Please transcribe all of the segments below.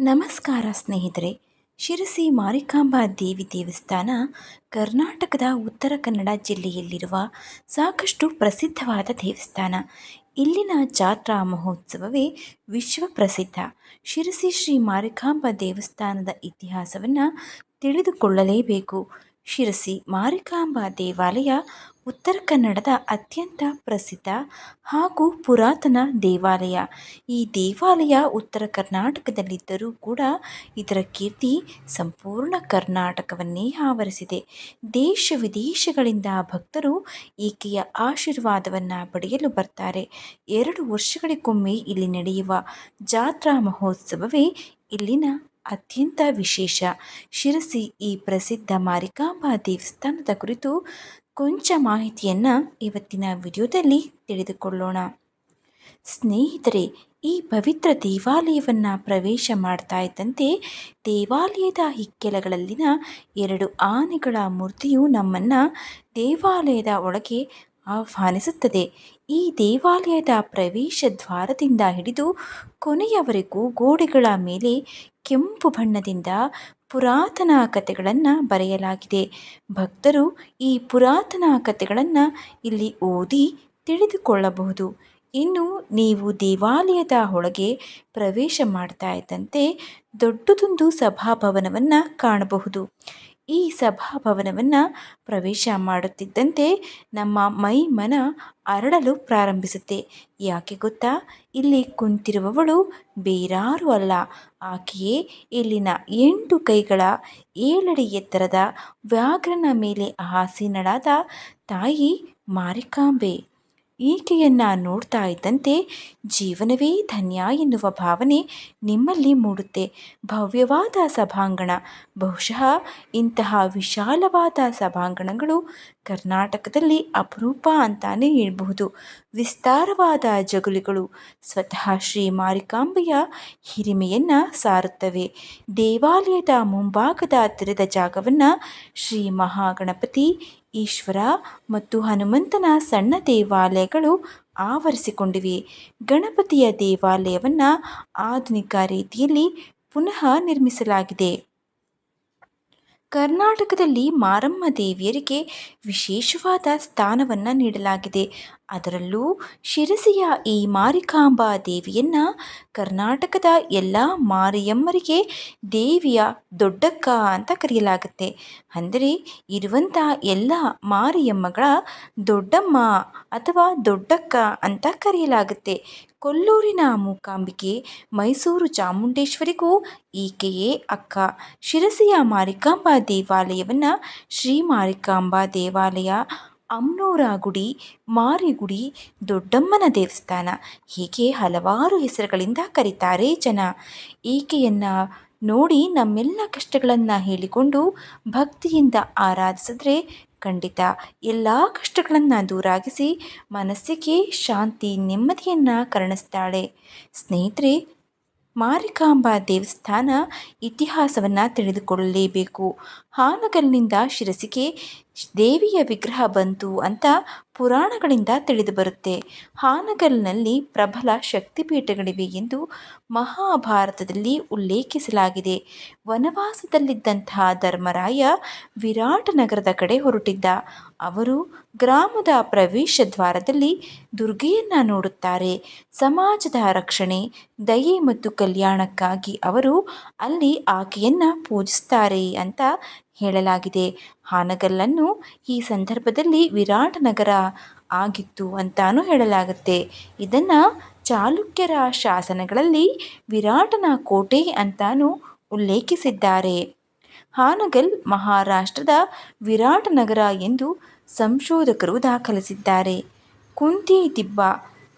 ನಮಸ್ಕಾರ ಸ್ನೇಹಿತರೆ, ಶಿರಸಿ ಮಾರಿಕಾಂಬಾ ದೇವಿ ದೇವಸ್ಥಾನ, ಕರ್ನಾಟಕದ ಉತ್ತರ ಕನ್ನಡ ಜಿಲ್ಲೆಯಲ್ಲಿರುವ ಸಾಕಷ್ಟು ಪ್ರಸಿದ್ಧವಾದ ದೇವಸ್ಥಾನ. ಇಲ್ಲಿನ ಜಾತ್ರಾ ಮಹೋತ್ಸವವೇ ವಿಶ್ವ ಪ್ರಸಿದ್ಧ. ಶಿರಸಿ ಶ್ರೀ ಮಾರಿಕಾಂಬಾ ದೇವಸ್ಥಾನದ ಇತಿಹಾಸವನ್ನು ತಿಳಿದುಕೊಳ್ಳಲೇಬೇಕು. ಶಿರಸಿ ಮಾರಿಕಾಂಬಾ ದೇವಾಲಯ ಉತ್ತರ ಕನ್ನಡದ ಅತ್ಯಂತ ಪ್ರಸಿದ್ಧ ಹಾಗೂ ಪುರಾತನ ದೇವಾಲಯ. ಈ ದೇವಾಲಯ ಉತ್ತರ ಕರ್ನಾಟಕದಲ್ಲಿದ್ದರೂ ಕೂಡ ಇದರ ಕೀರ್ತಿ ಸಂಪೂರ್ಣ ಕರ್ನಾಟಕವನ್ನೇ ಆವರಿಸಿದೆ. ದೇಶ ವಿದೇಶಗಳಿಂದ ಭಕ್ತರು ಈಕೆಯ ಆಶೀರ್ವಾದವನ್ನು ಪಡೆಯಲು ಬರ್ತಾರೆ. ಎರಡು ವರ್ಷಗಳಿಗೊಮ್ಮೆ ಇಲ್ಲಿ ನಡೆಯುವ ಜಾತ್ರಾ ಮಹೋತ್ಸವವೇ ಇಲ್ಲಿನ ಅತ್ಯಂತ ವಿಶೇಷ. ಶಿರಸಿ ಈ ಪ್ರಸಿದ್ಧ ಮಾರಿಕಾಂಬಾ ದೇವಸ್ಥಾನದ ಕುರಿತು ಕೊಂಚ ಮಾಹಿತಿಯನ್ನು ಇವತ್ತಿನ ವಿಡಿಯೋದಲ್ಲಿ ತಿಳಿದುಕೊಳ್ಳೋಣ. ಸ್ನೇಹಿತರೆ, ಈ ಪವಿತ್ರ ದೇವಾಲಯವನ್ನು ಪ್ರವೇಶ ಮಾಡ್ತಾ ಇದ್ದಂತೆ ದೇವಾಲಯದ ಹಿಕ್ಕೆಲಗಳಲ್ಲಿನ ಎರಡು ಆನೆಗಳ ಮೂರ್ತಿಯು ನಮ್ಮನ್ನು ದೇವಾಲಯದ ಒಳಗೆ ಆಹ್ವಾನಿಸುತ್ತದೆ. ಈ ದೇವಾಲಯದ ಪ್ರವೇಶ ದ್ವಾರದಿಂದ ಹಿಡಿದು ಕೊನೆಯವರೆಗೂ ಗೋಡೆಗಳ ಮೇಲೆ ಕೆಂಪು ಬಣ್ಣದಿಂದ ಪುರಾತನ ಕಥೆಗಳನ್ನು ಬರೆಯಲಾಗಿದೆ. ಭಕ್ತರು ಈ ಪುರಾತನ ಕಥೆಗಳನ್ನು ಇಲ್ಲಿ ಓದಿ ತಿಳಿದುಕೊಳ್ಳಬಹುದು. ಇನ್ನು ನೀವು ದೇವಾಲಯದ ಒಳಗೆ ಪ್ರವೇಶ ಮಾಡ್ತಾ ಇದ್ದಂತೆ ದೊಡ್ಡದೊಂದು ಸಭಾಭವನವನ್ನು ಕಾಣಬಹುದು. ಈ ಸಭಾಭವನವನ್ನು ಪ್ರವೇಶ ಮಾಡುತ್ತಿದ್ದಂತೆ ನಮ್ಮ ಮೈ ಮನ ಅರಳಲು ಪ್ರಾರಂಭಿಸುತ್ತೆ. ಯಾಕೆ ಗೊತ್ತಾ? ಇಲ್ಲಿ ಕುಂತಿರುವವಳು ಬೇರಾರು ಅಲ್ಲ. ಆಕೆಯೇ ಇಲ್ಲಿನ ಎಂಟು ಕೈಗಳ ಏಳಡಿ ಎತ್ತರದ ವ್ಯಾಘ್ರನ ಮೇಲೆ ಆಸೀನಳಾದ ತಾಯಿ ಮಾರಿಕಾಂಬೆ. ಈಕೆಯನ್ನು ನೋಡ್ತಾ ಇದ್ದಂತೆ ಜೀವನವೇ ಧನ್ಯ ಎನ್ನುವ ಭಾವನೆ ನಿಮ್ಮಲ್ಲಿ ಮೂಡುತ್ತೆ. ಭವ್ಯವಾದ ಸಭಾಂಗಣ. ಬಹುಶಃ ಇಂತಹ ವಿಶಾಲವಾದ ಸಭಾಂಗಣಗಳು ಕರ್ನಾಟಕದಲ್ಲಿ ಅಪರೂಪ ಅಂತಾನೆ ಹೇಳಬಹುದು. ವಿಸ್ತಾರವಾದ ಜಗುಲಿಗಳು ಸ್ವತಃ ಶ್ರೀ ಮಾರಿಕಾಂಬೆಯ ಹಿರಿಮೆಯನ್ನು ಸಾರುತ್ತವೆ. ದೇವಾಲಯದ ಮುಂಭಾಗದ ತೆರೆದ ಜಾಗವನ್ನು ಶ್ರೀ ಮಹಾಗಣಪತಿ ಈಶ್ವರ ಮತ್ತು ಹನುಮಂತನ ಸಣ್ಣ ದೇವಾಲಯಗಳು ಆವರಿಸಿಕೊಂಡಿವೆ. ಗಣಪತಿಯ ದೇವಾಲಯವನ್ನು ಆಧುನಿಕ ರೀತಿಯಲ್ಲಿ ಪುನಃ ನಿರ್ಮಿಸಲಾಗಿದೆ. ಕರ್ನಾಟಕದಲ್ಲಿ ಮಾರಮ್ಮ ದೇವಿಯರಿಗೆ ವಿಶೇಷವಾದ ಸ್ಥಾನವನ್ನು ನೀಡಲಾಗಿದೆ. ಅದರಲ್ಲೂ ಶಿರಸಿಯ ಈ ಮಾರಿಕಾಂಬಾ ದೇವಿಯನ್ನು ಕರ್ನಾಟಕದ ಎಲ್ಲ ಮಾರಿಯಮ್ಮರಿಗೆ ದೇವಿಯ ದೊಡ್ಡಕ್ಕ ಅಂತ ಕರೆಯಲಾಗುತ್ತೆ. ಅಂದರೆ ಇರುವಂಥ ಎಲ್ಲ ಮಾರಿಯಮ್ಮಗಳ ದೊಡ್ಡಮ್ಮ ಅಥವಾ ದೊಡ್ಡಕ್ಕ ಅಂತ ಕರೆಯಲಾಗುತ್ತೆ. ಕೊಲ್ಲೂರಿನ ಮೂಕಾಂಬಿಕೆ ಮೈಸೂರು ಚಾಮುಂಡೇಶ್ವರಿಗೂ ಈಕೆಯೇ ಅಕ್ಕ. ಶಿರಸಿಯ ಮಾರಿಕಾಂಬಾ ದೇವಾಲಯವನ್ನು ಶ್ರೀ ಮಾರಿಕಾಂಬಾ ದೇವಾಲಯ ಅಮ್ನೂರ ಗುಡಿ ಮಾರಿಗುಡಿ, ದೊಡ್ಡಮ್ಮನ ದೇವಸ್ಥಾನ ಹೀಗೆ ಹಲವಾರು ಹೆಸರುಗಳಿಂದ ಕರೀತಾರೆ ಜನ. ಈಕೆಯನ್ನು ನೋಡಿ ನಮ್ಮೆಲ್ಲ ಕಷ್ಟಗಳನ್ನು ಹೇಳಿಕೊಂಡು ಭಕ್ತಿಯಿಂದ ಆರಾಧಿಸಿದ್ರೆ ಖಂಡಿತ ಎಲ್ಲ ಕಷ್ಟಗಳನ್ನು ದೂರಾಗಿಸಿ ಮನಸ್ಸಿಗೆ ಶಾಂತಿ, ನೆಮ್ಮದಿಯನ್ನು ಕರುಣಿಸ್ತಾಳೆ. ಸ್ನೇಹಿತರೆ, ಮಾರಿಕಾಂಬಾ ದೇವಸ್ಥಾನ ಇತಿಹಾಸವನ್ನು ತಿಳಿದುಕೊಳ್ಳಲೇಬೇಕು. ಹಾನಗಲ್ನಿಂದ ಶಿರಸಿಗೆ ದೇವಿಯ ವಿಗ್ರಹ ಬಂತು ಅಂತ ಪುರಾಣಗಳಿಂದ ತಿಳಿದುಬರುತ್ತೆ ಹಾನಗಲ್ನಲ್ಲಿ ಪ್ರಬಲ ಶಕ್ತಿಪೀಠಗಳಿವೆ ಎಂದು ಮಹಾಭಾರತದಲ್ಲಿ ಉಲ್ಲೇಖಿಸಲಾಗಿದೆ. ವನವಾಸದಲ್ಲಿದ್ದಂತಹ ಧರ್ಮರಾಯ ವಿರಾಟ ನಗರದ ಕಡೆ ಹೊರಟಿದ್ದ. ಅವರು ಗ್ರಾಮದ ಪ್ರವೇಶ ದ್ವಾರದಲ್ಲಿ ದುರ್ಗೆಯನ್ನು ನೋಡುತ್ತಾರೆ. ಸಮಾಜದ ರಕ್ಷಣೆ, ದಯೆ ಮತ್ತು ಕಲ್ಯಾಣಕ್ಕಾಗಿ ಅವರು ಅಲ್ಲಿ ಆಕೆಯನ್ನು ಪೂಜಿಸ್ತಾರೆ ಅಂತ ಹೇಳಲಾಗಿದೆ. ಹಾನಗಲ್ಲನ್ನು ಈ ಸಂದರ್ಭದಲ್ಲಿ ವಿರಾಟ್ ನಗರ ಆಗಿತ್ತು ಅಂತಾನೂ ಹೇಳಲಾಗುತ್ತೆ. ಇದನ್ನು ಚಾಲುಕ್ಯರ ಶಾಸನಗಳಲ್ಲಿ ವಿರಾಟನ ಕೋಟೆ ಅಂತಾನೂ ಉಲ್ಲೇಖಿಸಿದ್ದಾರೆ. ಹಾನಗಲ್ ಮಹಾರಾಷ್ಟ್ರದ ವಿರಾಟ್ ನಗರ ಎಂದು ಸಂಶೋಧಕರು ದಾಖಲಿಸಿದ್ದಾರೆ. ಕುಂತಿ ದಿಬ್ಬ,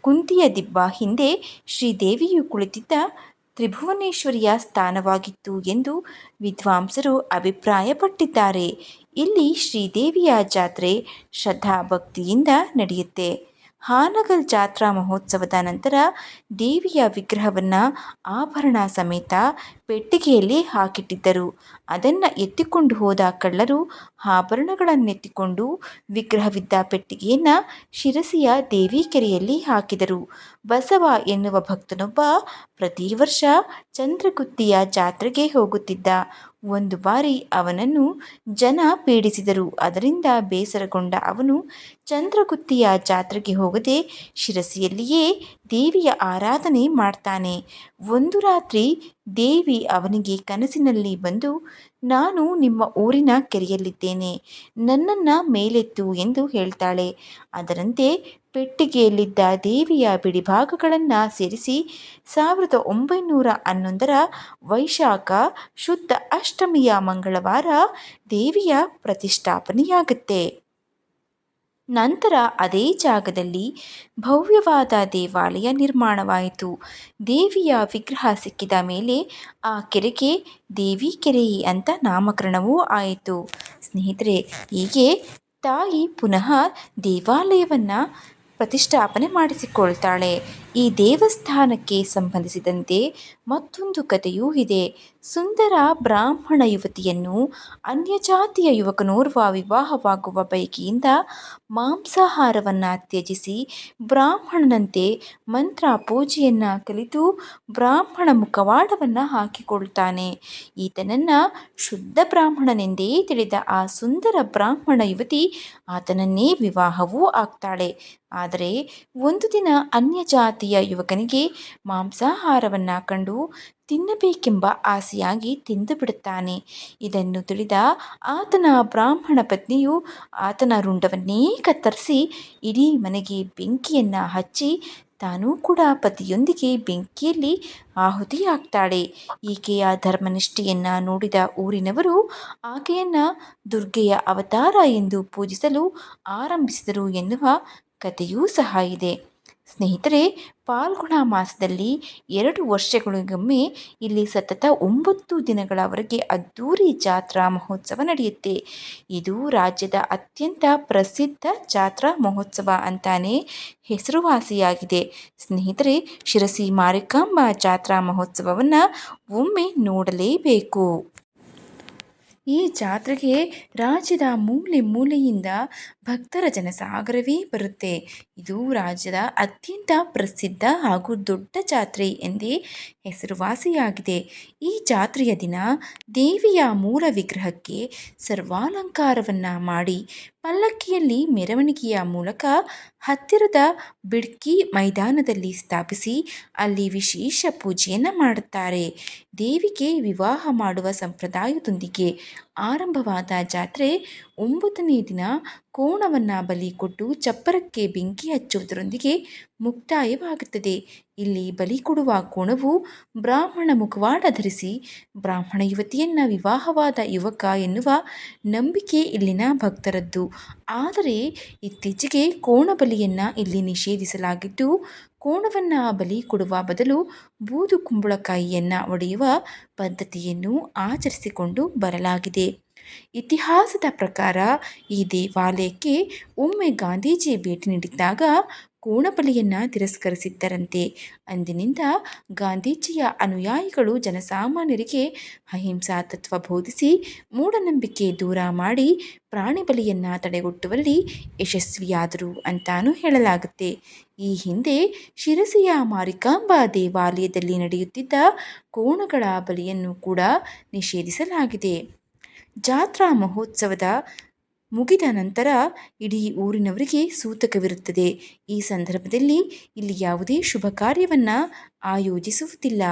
ಕುಂತಿಯ ದಿಬ್ಬ ಹಿಂದೆ ಶ್ರೀದೇವಿಯು ಕುಳಿತಿದ್ದ ತ್ರಿಭುವನೇಶ್ವರಿಯ ಸ್ಥಾನವಾಗಿತ್ತು ಎಂದು ವಿದ್ವಾಂಸರು ಅಭಿಪ್ರಾಯಪಟ್ಟಿದ್ದಾರೆ. ಇಲ್ಲಿ ಶ್ರೀದೇವಿಯ ಜಾತ್ರೆ ಶ್ರದ್ಧಾಭಕ್ತಿಯಿಂದ ನಡೆಯುತ್ತೆ. ಹಾನಗಲ್ ಜಾತ್ರಾ ಮಹೋತ್ಸವದ ನಂತರ ದೇವಿಯ ವಿಗ್ರಹವನ್ನು ಆಭರಣ ಸಮೇತ ಪೆಟ್ಟಿಗೆಯಲ್ಲಿ ಹಾಕಿಟ್ಟಿದ್ದರು. ಅದನ್ನು ಎತ್ತಿಕೊಂಡು ಹೋದ ಕಳ್ಳರು ಆಭರಣಗಳನ್ನೆತ್ತಿಕೊಂಡು ವಿಗ್ರಹವಿದ್ದ ಪೆಟ್ಟಿಗೆಯನ್ನು ಶಿರಸಿಯ ದೇವಿಕೆರೆಯಲ್ಲಿ ಹಾಕಿದರು. ಬಸವ ಎನ್ನುವ ಭಕ್ತನೊಬ್ಬ ಪ್ರತಿ ವರ್ಷ ಚಂದ್ರಗುತ್ತಿಯ ಜಾತ್ರೆಗೆ ಹೋಗುತ್ತಿದ್ದ. ಒಂದು ಬಾರಿ ಅವನನ್ನು ಜನ ಪೀಡಿಸಿದರು. ಅದರಿಂದ ಬೇಸರಗೊಂಡ ಅವನು ಚಂದ್ರಗುತ್ತಿಯ ಜಾತ್ರೆಗೆ ಹೋಗದೆ ಶಿರಸಿಯಲ್ಲಿಯೇ ದೇವಿಯ ಆರಾಧನೆ ಮಾಡ್ತಾನೆ. ಒಂದು ರಾತ್ರಿ ದೇವಿ ಅವನಿಗೆ ಕನಸಿನಲ್ಲಿ ಬಂದು, ನಾನು ನಿಮ್ಮ ಊರಿನ ಕೆರೆಯಲ್ಲಿದ್ದೇನೆ. ನನ್ನನ್ನು ಮೇಲೆತ್ತು ಎಂದು ಹೇಳ್ತಾಳೆ. ಅದರಂತೆ ಪೆಟ್ಟಿಗೆಯಲ್ಲಿದ್ದ ದೇವಿಯ ಬಿಡಿಭಾಗಗಳನ್ನು ಸೇರಿಸಿ ಸಾವಿರದ ಒಂಬೈನೂರ ಹನ್ನೊಂದರ ವೈಶಾಖ ಶುದ್ಧ ಅಷ್ಟಮಿಯ ಮಂಗಳವಾರ ದೇವಿಯ ಪ್ರತಿಷ್ಠಾಪನೆಯಾಗುತ್ತೆ. ನಂತರ ಅದೇ ಜಾಗದಲ್ಲಿ ಭವ್ಯವಾದ ದೇವಾಲಯ ನಿರ್ಮಾಣವಾಯಿತು. ದೇವಿಯ ವಿಗ್ರಹ ಸಿಕ್ಕಿದ ಮೇಲೆ ಆ ಕೆರೆಗೆ ದೇವಿ ಕೆರೆ ಅಂತ ನಾಮಕರಣವೂ ಆಯಿತು. ಸ್ನೇಹಿತರೆ, ಹೀಗೆ ತಾಯಿ ಪುನಃ ದೇವಾಲಯವನ್ನು ಪ್ರತಿಷ್ಠಾಪನೆ ಮಾಡಿಸಿಕೊಳ್ತಾಳೆ. ಈ ದೇವಸ್ಥಾನಕ್ಕೆ ಸಂಬಂಧಿಸಿದಂತೆ ಮತ್ತೊಂದು ಕಥೆಯೂ ಇದೆ. ಸುಂದರ ಬ್ರಾಹ್ಮಣ ಯುವತಿಯನ್ನು ಅನ್ಯಜಾತಿಯ ಯುವಕನೋರ್ವ ವಿವಾಹವಾಗುವ ಬಯಕೆಯಿಂದ ಮಾಂಸಾಹಾರವನ್ನು ತ್ಯಜಿಸಿ ಬ್ರಾಹ್ಮಣನಂತೆ ಮಂತ್ರ ಪೂಜೆಯನ್ನು ಕಲಿತು ಬ್ರಾಹ್ಮಣ ಮುಖವಾಡವನ್ನು ಹಾಕಿಕೊಳ್ತಾನೆ. ಈತನನ್ನು ಶುದ್ಧ ಬ್ರಾಹ್ಮಣನೆಂದೇ ತಿಳಿದ ಆ ಸುಂದರ ಬ್ರಾಹ್ಮಣ ಯುವತಿ ಆತನನ್ನೇ ವಿವಾಹವೂ ಆಗ್ತಾಳೆ. ಆದರೆ ಒಂದು ದಿನ ಅನ್ಯ ಯುವಕನಿಗೆ ಮಾಂಸಾಹಾರವನ್ನು ಕಂಡು ತಿನ್ನಬೇಕೆಂಬ ಆಸೆಯಾಗಿ ತಿಂದು ಬಿಡುತ್ತಾನೆ. ಇದನ್ನು ತಿಳಿದ ಆತನ ಬ್ರಾಹ್ಮಣ ಪತ್ನಿಯು ಆತನ ರುಂಡವನ್ನೇ ಕತ್ತರಿಸಿ ಇಡೀ ಮನೆಗೆ ಬೆಂಕಿಯನ್ನು ಹಚ್ಚಿ ತಾನೂ ಕೂಡ ಪತಿಯೊಂದಿಗೆ ಬೆಂಕಿಯಲ್ಲಿ ಆಹುತಿಯಾಗ್ತಾಳೆ. ಈಕೆಯ ಧರ್ಮನಿಷ್ಠೆಯನ್ನು ನೋಡಿದ ಊರಿನವರು ಆಕೆಯನ್ನು ದುರ್ಗೆಯ ಅವತಾರ ಎಂದು ಪೂಜಿಸಲು ಆರಂಭಿಸಿದರು ಎನ್ನುವ ಕಥೆಯೂ ಸಹ ಇದೆ. ಸ್ನೇಹಿತರೆ, ಪಾಲ್ಗುಣ ಮಾಸದಲ್ಲಿ ಎರಡು ವರ್ಷಗಳಿಗೊಮ್ಮೆ ಇಲ್ಲಿ ಸತತ ಒಂಬತ್ತು ದಿನಗಳವರೆಗೆ ಅದ್ದೂರಿ ಜಾತ್ರಾ ಮಹೋತ್ಸವ ನಡೆಯುತ್ತೆ. ಇದು ರಾಜ್ಯದ ಅತ್ಯಂತ ಪ್ರಸಿದ್ಧ ಜಾತ್ರಾ ಮಹೋತ್ಸವ ಅಂತಾನೆ ಹೆಸರುವಾಸಿಯಾಗಿದೆ. ಸ್ನೇಹಿತರೆ, ಶಿರಸಿ ಮಾರಿಕಾಂಬ ಜಾತ್ರಾ ಮಹೋತ್ಸವವನ್ನು ಒಮ್ಮೆ ನೋಡಲೇಬೇಕು. ಈ ಜಾತ್ರೆಗೆ ರಾಜ್ಯದ ಮೂಲೆ ಮೂಲೆಯಿಂದ ಭಕ್ತರ ಜನಸಾಗರವೇ ಬರುತ್ತೆ. ಇದು ರಾಜ್ಯದ ಅತ್ಯಂತ ಪ್ರಸಿದ್ಧ ಹಾಗೂ ದೊಡ್ಡ ಜಾತ್ರೆ ಎಂದೇ ಹೆಸರುವಾಸಿಯಾಗಿದೆ. ಈ ಜಾತ್ರೆಯ ದಿನ ದೇವಿಯ ಮೂಲ ವಿಗ್ರಹಕ್ಕೆ ಸರ್ವಾಲಂಕಾರವನ್ನು ಮಾಡಿ ಪಲ್ಲಕ್ಕಿಯಲ್ಲಿ ಮೆರವಣಿಗೆಯ ಮೂಲಕ ಹತ್ತಿರದ ಬಿಡ್ಕಿ ಮೈದಾನದಲ್ಲಿ ಸ್ಥಾಪಿಸಿ ಅಲ್ಲಿ ವಿಶೇಷ ಪೂಜೆಯನ್ನು ಮಾಡುತ್ತಾರೆ. ದೇವಿಗೆ ವಿವಾಹ ಮಾಡುವ ಸಂಪ್ರದಾಯದೊಂದಿಗೆ ಆರಂಭವಾದ ಜಾತ್ರೆ ಒಂಬತ್ತನೇ ದಿನ ಕೋಣವನ್ನು ಬಲಿ ಕೊಟ್ಟು ಚಪ್ಪರಕ್ಕೆ ಬೆಂಕಿ ಹಚ್ಚುವುದರೊಂದಿಗೆ ಮುಕ್ತಾಯವಾಗುತ್ತದೆ. ಇಲ್ಲಿ ಬಲಿ ಕೊಡುವ ಕೋಣವು ಬ್ರಾಹ್ಮಣ ಮುಖವಾಡ ಧರಿಸಿ ಬ್ರಾಹ್ಮಣ ಯುವತಿಯನ್ನು ವಿವಾಹವಾದ ಯುವಕ ಎನ್ನುವ ನಂಬಿಕೆ ಇಲ್ಲಿನ ಭಕ್ತರದ್ದು. ಆದರೆ ಇತ್ತೀಚೆಗೆ ಕೋಣ ಬಲಿಯನ್ನು ಇಲ್ಲಿ ನಿಷೇಧಿಸಲಾಗಿದ್ದು ಕೋಣವನ್ನು ಬಲಿ ಕೊಡುವ ಬದಲು ಬೂದು ಕುಂಬಳಕಾಯಿಯನ್ನು ಒಡೆಯುವ ಪದ್ಧತಿಯನ್ನು ಆಚರಿಸಿಕೊಂಡು ಬರಲಾಗಿದೆ. ಇತಿಹಾಸದ ಪ್ರಕಾರ ಈ ದೇವಾಲಯಕ್ಕೆ ಒಮ್ಮೆ ಗಾಂಧೀಜಿ ಭೇಟಿ ನೀಡಿದ್ದಾಗ ಕೋಣಬಲಿಯನ್ನು ತಿರಸ್ಕರಿಸಿದ್ದರಂತೆ. ಅಂದಿನಿಂದ ಗಾಂಧೀಜಿಯ ಅನುಯಾಯಿಗಳು ಜನಸಾಮಾನ್ಯರಿಗೆ ಅಹಿಂಸಾ ತತ್ವ ಬೋಧಿಸಿ ಮೂಢನಂಬಿಕೆ ದೂರ ಮಾಡಿ ಪ್ರಾಣಿ ಬಲಿಯನ್ನು ತಡೆಗಟ್ಟುವಲ್ಲಿ ಯಶಸ್ವಿಯಾದರು ಅಂತಾನೂ ಹೇಳಲಾಗುತ್ತೆ. ಈ ಹಿಂದೆ ಶಿರಸಿಯ ಮಾರಿಕಾಂಬಾ ದೇವಾಲಯದಲ್ಲಿ ನಡೆಯುತ್ತಿದ್ದ ಕೋಣಗಳ ಬಲಿಯನ್ನು ಕೂಡ ನಿಷೇಧಿಸಲಾಗಿದೆ. ಜಾತ್ರಾ ಮಹೋತ್ಸವದ ಮುಗಿದ ನಂತರ ಇಡೀ ಊರಿನವರಿಗೆ ಸೂತಕವಿರುತ್ತದೆ. ಈ ಸಂದರ್ಭದಲ್ಲಿ ಇಲ್ಲಿ ಯಾವುದೇ ಶುಭ ಕಾರ್ಯವನ್ನು ಆಯೋಜಿಸುವುದಿಲ್ಲ.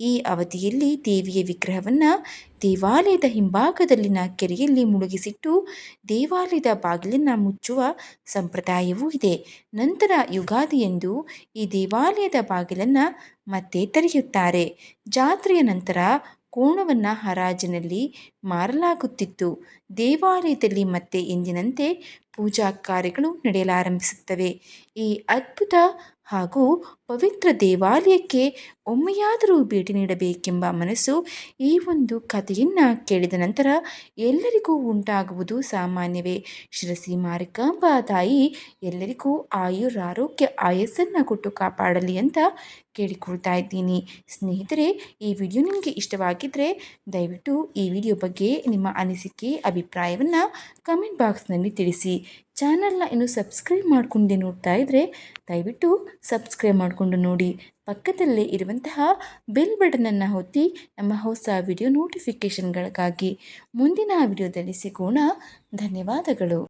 ಈ ಅವಧಿಯಲ್ಲಿ ದೇವಿಯ ವಿಗ್ರಹವನ್ನು ದೇವಾಲಯದ ಹಿಂಭಾಗದಲ್ಲಿನ ಕೆರೆಯಲ್ಲಿ ಮುಳುಗಿಸಿಟ್ಟು ದೇವಾಲಯದ ಬಾಗಿಲನ್ನು ಮುಚ್ಚುವ ಸಂಪ್ರದಾಯವೂ ಇದೆ. ನಂತರ ಯುಗಾದಿಯಂದು ಈ ದೇವಾಲಯದ ಬಾಗಿಲನ್ನು ಮತ್ತೆ ತೆರೆಯುತ್ತಾರೆ. ಜಾತ್ರೆಯ ನಂತರ ಕೋಣವನ್ನು ಹರಾಜಿನಲ್ಲಿ ಮಾರಲಾಗುತ್ತಿತ್ತು. ದೇವಾಲಯದಲ್ಲಿ ಮತ್ತೆ ಎಂದಿನಂತೆ ಪೂಜಾ ಕಾರ್ಯಗಳು ನಡೆಯಲಾರಂಭಿಸುತ್ತವೆ. ಈ ಅದ್ಭುತ ಹಾಗೂ ಪವಿತ್ರ ದೇವಾಲಯಕ್ಕೆ ಒಮ್ಮೆಯಾದರೂ ಭೇಟಿ ನೀಡಬೇಕೆಂಬ ಮನಸ್ಸು ಈ ಒಂದು ಕಥೆಯನ್ನು ಕೇಳಿದ ನಂತರ ಎಲ್ಲರಿಗೂ ಉಂಟಾಗುವುದು ಸಾಮಾನ್ಯವೇ. ಶಿರಸಿ ಮಾರಿಕಾಂಬಾ ತಾಯಿ, ಎಲ್ಲರಿಗೂ ಆಯುರಾರೋಗ್ಯ ಆಯಸ್ಸನ್ನು ಕೊಟ್ಟು ಕಾಪಾಡಲಿ ಅಂತ ಕೇಳಿಕೊಳ್ತಾ ಇದ್ದೀನಿ. ಸ್ನೇಹಿತರೆ, ಈ ವಿಡಿಯೋ ನಿಮಗೆ ಇಷ್ಟವಾಗಿದ್ದರೆ ದಯವಿಟ್ಟು ಈ ವಿಡಿಯೋ ಬಗ್ಗೆ ನಿಮ್ಮ ಅನಿಸಿಕೆ, ಅಭಿಪ್ರಾಯವನ್ನು ಕಮೆಂಟ್ ಬಾಕ್ಸ್ನಲ್ಲಿ ತಿಳಿಸಿ. ಚಾನಲ್ನ ಇನ್ನು ಸಬ್ಸ್ಕ್ರೈಬ್ ಮಾಡಿಕೊಂಡೆ ನೋಡ್ತಾ ಇದ್ದರೆ ದಯವಿಟ್ಟು ಸಬ್ಸ್ಕ್ರೈಬ್ ಮಾಡಿಕೊಂಡು ನೋಡಿ. ಪಕ್ಕದಲ್ಲೇ ಇರುವಂತಹ ಬೆಲ್ ಬಟನನ್ನು ಹೊತ್ತಿ ನಮ್ಮ ಹೊಸ ವಿಡಿಯೋ ನೋಟಿಫಿಕೇಷನ್ಗಳಿಗಾಗಿ ಮುಂದಿನ ವಿಡಿಯೋದಲ್ಲಿ ಸಿಗೋಣ. ಧನ್ಯವಾದಗಳು.